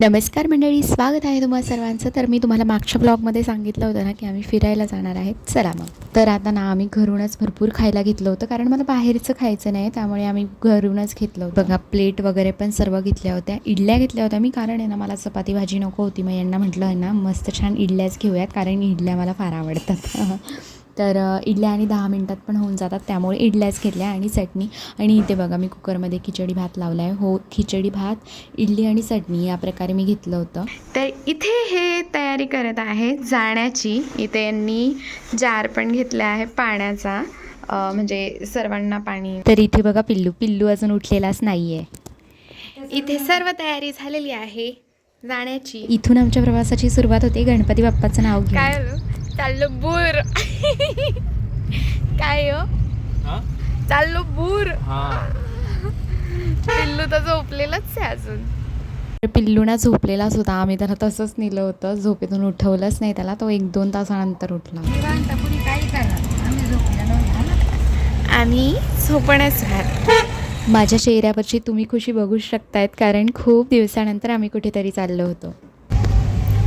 नमस्कार मंडळी स्वागत आहे तुम्हा सर्वांचं. तर मी तुम्हाला मागच्या ब्लॉगमध्ये सांगितलं होतं ना की आम्ही फिरायला जाणार आहेत चला मग. तर आता ना आम्ही घरूनच भरपूर खायला घेतलं होतं कारण मला बाहेरचं खायचं नाही त्यामुळे आम्ही घरूनच घेतलं होतं. बघा प्लेट वगैरे पण सर्व घेतल्या होत्या इडल्या घेतल्या होत्या. मी कारण आहे ना मला चपाती भाजी नको होती मग यांना म्हटलं आहे ना मस्त छान इडल्याच घेऊयात कारण इडल्या मला फार आवडतात. तर इडल्या आणि दहा मिनटात पण होऊन जातात. त्यामुळे इडल्याच घेतल्या आणि चटणी. आणि इथे बघा मी कुकरमध्ये खिचडी भात लावला आहे हो खिचडी भात इडली आणि चटणी या प्रकारे मी घेतलं होतं. तर इथे हे तयारी करत आहे जाण्याची. इथे यांनी जार पण घेतला आहे पाण्याचा. म्हणजे सर्वांना पाणी. तर इथे बघा पिल्लू. पिल्लू अजून उठलेलाच नाही आहे इथे सर्व तयारी झालेली आहे जाण्याची. इथून आमच्या प्रवासाची सुरुवात होते. गणपती बाप्पाचं नाव काय? चाललो बूर काय हो? हा? चाललो बूर हा. पिल्लू तर झोपलेलंच आहे अजून. पिल्लूना झोपलेलाच होता. आम्ही त्याला तसंच नेलं होतं. झोपेतून उठवलंच नाही त्याला. तो एक दोन तासानंतर उठला. आणि झोपण्यास राहत माझ्या चेहऱ्यावरची तुम्ही खुशी बघू शकतायत कारण खूप दिवसानंतर आम्ही कुठेतरी चाललो होतो.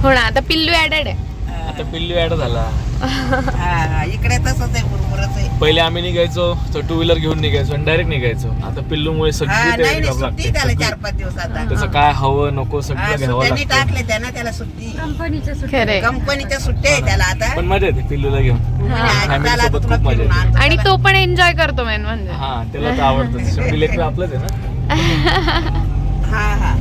हो ना आता पिल्लू ॲडेड आहे. आता पिल्लू ऍड झाला. हा इकडे तसंच आहे मुरमुरच आहे. पहिले आम्ही निघायचो तो टू व्हीलर घेऊन निघायचो आणि डायरेक्ट निघायचो. आता पिल्लूमुळे हा सगळी नाही तयारी नाही करावी सुट्टी लागते त्याला चार सगळी. पाच दिवस आता त्याचं काय हवं नको हा, सगळं घ्यावं सुट्ट्यांनी लागतं. टाकले त्यांना त्याला सुट्टी. खरे कंपनीच्या सुट्ट्या आहे त्याला आता. पण मजा येते पिल्लूला घेऊन. Family सोबत तुला खूप मजा येते. आणि. तो पण एन्जॉय करतो मेन म्हणजे. हा त्याला तर आवडतं शेवटी लेकर आपलंच आहे ना? हा हा.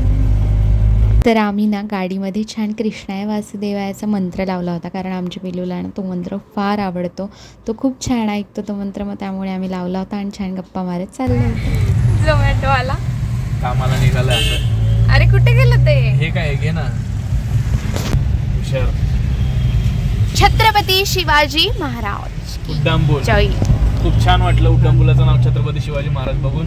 तर आम्ही ना गाडीमध्ये छान कृष्णाय वासुदेवायाचा मंत्र लावला होता. कारण आमच्या पिल्लूला ना तो मंत्र फार आवडतो. तो खूप छान ऐकतो तो मंत्र मग त्यामुळे आम्ही लावला होता आणि छान गप्पा मारत चाललो होतो. झोमॅटो वाला. कामाला निघालं असं अरे कुठे गेलं ते? हे काय घे ना. छत्रपती शिवाजी महाराज उड्डाणपूल जय. खूप छान वाटलं उड्डाणपुलाचं नाव छत्रपती शिवाजी महाराज बघून.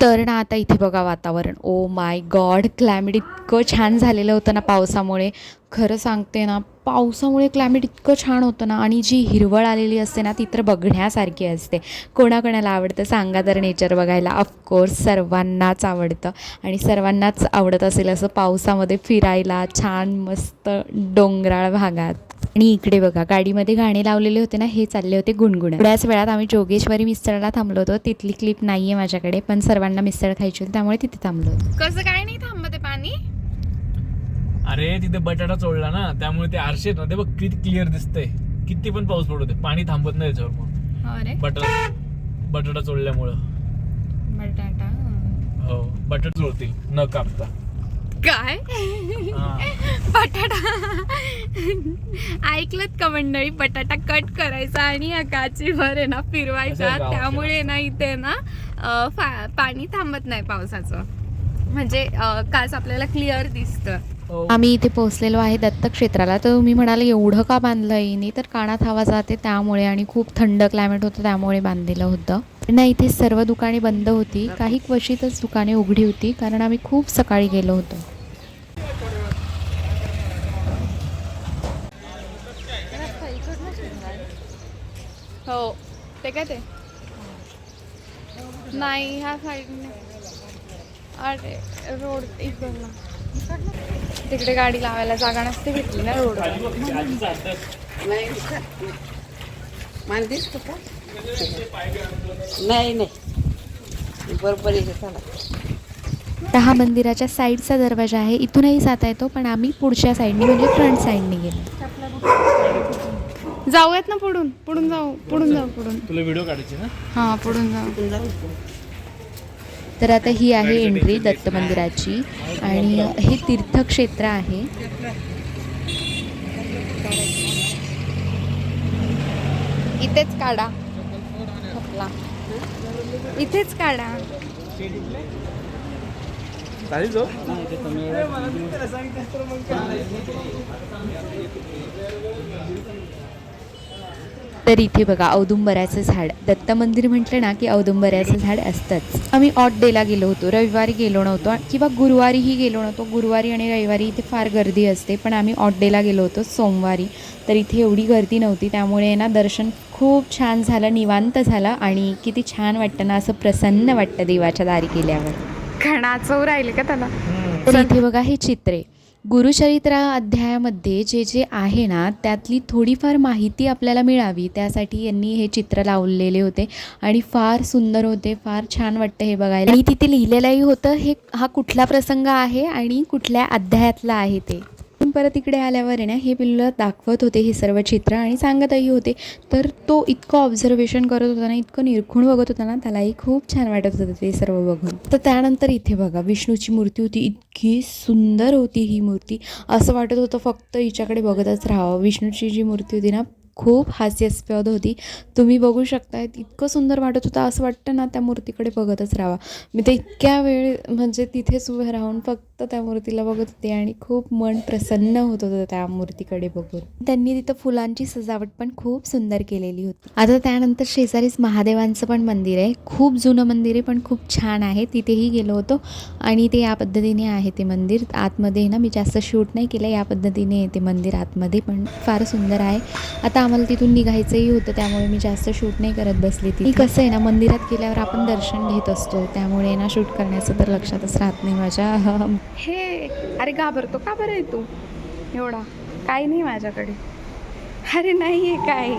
तर ना आता इथे बघा वातावरण. ओ माय गॉड क्लायमेट इतकं छान झालेलं होतं ना पावसामुळे. खरं सांगते ना पावसामुळे क्लायमेट इतकं छान होतं ना आणि जी हिरवळ आलेली असते ना ती तर बघण्यासारखी असते. कोणाकोणाला आवडतं? सांगा तर नेचर बघायला. ऑफकोर्स सर्वांनाच आवडतं. आणि सर्वांनाच आवडत असेल असं पावसामध्ये फिरायला छान मस्त डोंगराळ भागात. आणि इकडे बघा गाडीमध्ये गाणे लावलेले होते ना हे चालले होते गुणगुण थोड्याच वेळात आम्ही जोगेश्वरी मिसळला थांबलो होतो. तिथली क्लिप नाही आहे माझ्याकडे पण सर्वांना मिसळ खायची होती त्यामुळे तिथे थांबलो होतो. कसं काय नाही थांब अरे तिथे बटाटा चोळला ना त्यामुळे ते आरशे ना ते बघ किती क्लिअर दिसतंय. किती पण पाऊस पडू दे पाणी थांबत नाही त्याच्यावर मग. अरे. बटाटा बटाटा चोळल्यामुळं. बटाटा. हो बटाटा चोळतील न कापता. काय. बटाटा. ऐकलत का मंडळी बटाटा कट करायचा आणि या काचीवर आहे ना फिरवायचा. त्यामुळे ना इथे ना अं, फा- पाणी थांबत नाही पावसाचं. म्हणजे अं, काच आपल्याला क्लिअर दिसतं. आम्ही इथे पोहोचलेलो आहे दत्तक्षेत्राला. तर तुम्ही म्हणाले एवढं का बांधलं येईने तर कानात हवा जाते त्यामुळे आणि खूप थंड क्लायमेट होतं त्यामुळे बांधलेलं होतं. ना इथे सर्व दुकाने बंद होती. काही क्वचितच दुकाने उघडी होती कारण आम्ही खूप सकाळी गेलो होतो. हो. ते काय ते? नाही ह्या साईडने अरे रोड इकडनं. तिकडे गाडी लावायला जागा नसते भेटली ना रोड नाही मला दिसतो का? नाही नाही. बरोबर आहे चला तर हा मंदिराच्या साईडचा दरवाजा आहे. इथूनही जाता येतो पण आम्ही पुढच्या साईडने म्हणजे फ्रंट साईडने गेलो. जाऊयात ना पुढून? पुढून जाऊ पुढून जाऊ पुढून. तुला व्हिडिओ काढायचे ना? हा पुढून जाऊ. तर आता ही आहे एंट्री दत्त मंदिराची आणि हे तीर्थक्षेत्र आहे. इथेच काढा. इथेच काढा. तर इथे बघा औदुंबऱ्याचं झाड. दत्त मंदिर म्हटलं ना की औदुंबऱ्याचं झाड असतंच. आम्ही ऑट डेला गेलो होतो. रविवारी गेलो नव्हतो. किंवा गुरुवारीही गेलो नव्हतो. गुरुवारी आणि रविवारी इथे फार गर्दी असते पण आम्ही ऑट डेला गेलो होतो सोमवारी. तर इथे एवढी गर्दी नव्हती. त्यामुळे ना दर्शन खूप छान झालं निवांत झालं आणि किती छान वाटतं ना असं प्रसन्न वाटतं देवाच्या दारी गेल्यावर. का नाचवू राहिले का त्याला? तर इथे बघा हे चित्रे. गुरुचरित्रा अध्यायामध्ये जे जे आहे ना त्यातली थोडीफार माहिती आपल्याला मिळावी त्यासाठी यांनी हे चित्र लावलेले होते आणि फार सुंदर होते फार छान वाटतं हे बघायला. आणि तिथे लिहिलेलंही होतं हे हा कुठला प्रसंग आहे आणि कुठल्या अध्यायातला आहे ते? परत इकडे आल्यावर आहे ना हे पिल्लूला दाखवत होते हे सर्व चित्र आणि सांगतही होते. तर तो इतकं ऑब्झर्वेशन करत होता ना इतकं निरखून बघत होता ना त्यालाही खूप छान वाटत होतं ते सर्व बघून. तर त्यानंतर इथे बघा विष्णूची मूर्ती होती इतकी सुंदर होती ही मूर्ती. असं वाटत होतं फक्त हिच्याकडे बघतच राहावं. विष्णूची जी मूर्ती होती ना खूप हास्यास्पद होती. तुम्ही बघू शकताय इतकं सुंदर वाटत होतं असं वाटतं ना त्या मूर्तीकडे बघतच राहावा. मी ते इतक्या वेळ म्हणजे तिथेच उभे राहून फक्त त्या मूर्तीला बघत होते आणि खूप मन प्रसन्न होत होतं त्या मूर्तीकडे बघून. त्यांनी तिथं फुलांची सजावट पण खूप सुंदर केलेली होती. आता त्यानंतर शेजारीच महादेवांचं पण मंदिर आहे. खूप जुनं मंदिर आहे पण खूप छान आहे. तिथेही गेलो होतो आणि ते या पद्धतीने आहे ते मंदिर. आतमध्ये ना मी जास्त शूट नाही केलं या पद्धतीने ते मंदिर आतमध्ये पण फार सुंदर आहे. आता आम्हाला तिथून निघायचंही होतं त्यामुळे मी जास्त शूट नाही करत बसली ती कसं आहे ना मंदिरात गेल्यावर आपण दर्शन घेत असतो त्यामुळे ना शूट करण्याचं तर लक्षातच राहत नाही माझ्या. हे अरे घाबरतो का बरं आहे तू? एवढा. काही नाही माझ्याकडे. अरे नाही आहे काही.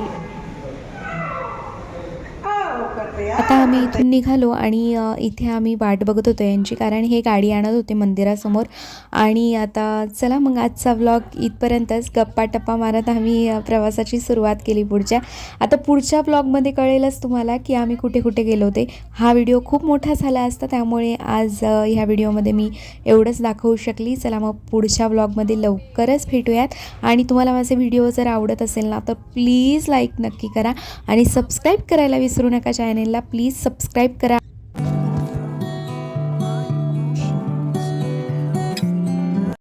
आता आम्ही इथून निघालो आणि इथे आम्ही वाट बघत होतो यांची कारण हे गाडी आणत होते मंदिरासमोर. आणि आता चला मग आजचा व्लॉग इथपर्यंतच गप्पा टप्पा मारत आम्ही प्रवासाची सुरुवात केली पुढच्या. आता पुढच्या ब्लॉगमध्ये कळेलच तुम्हाला की आम्ही कुठे कुठे गेलो होते. हा व्हिडिओ खूप मोठा झाला असता त्यामुळे आज ह्या व्हिडिओमध्ये मी एवढंच दाखवू शकली. चला मग पुढच्या ब्लॉगमध्ये लवकरच भेटूयात. आणि तुम्हाला माझे व्हिडिओ जर आवडत असेल ना तर प्लीज लाईक नक्की करा. आणि सबस्क्राईब करायला विसरू नका चॅनलला प्लीज सबस्क्राईब करा.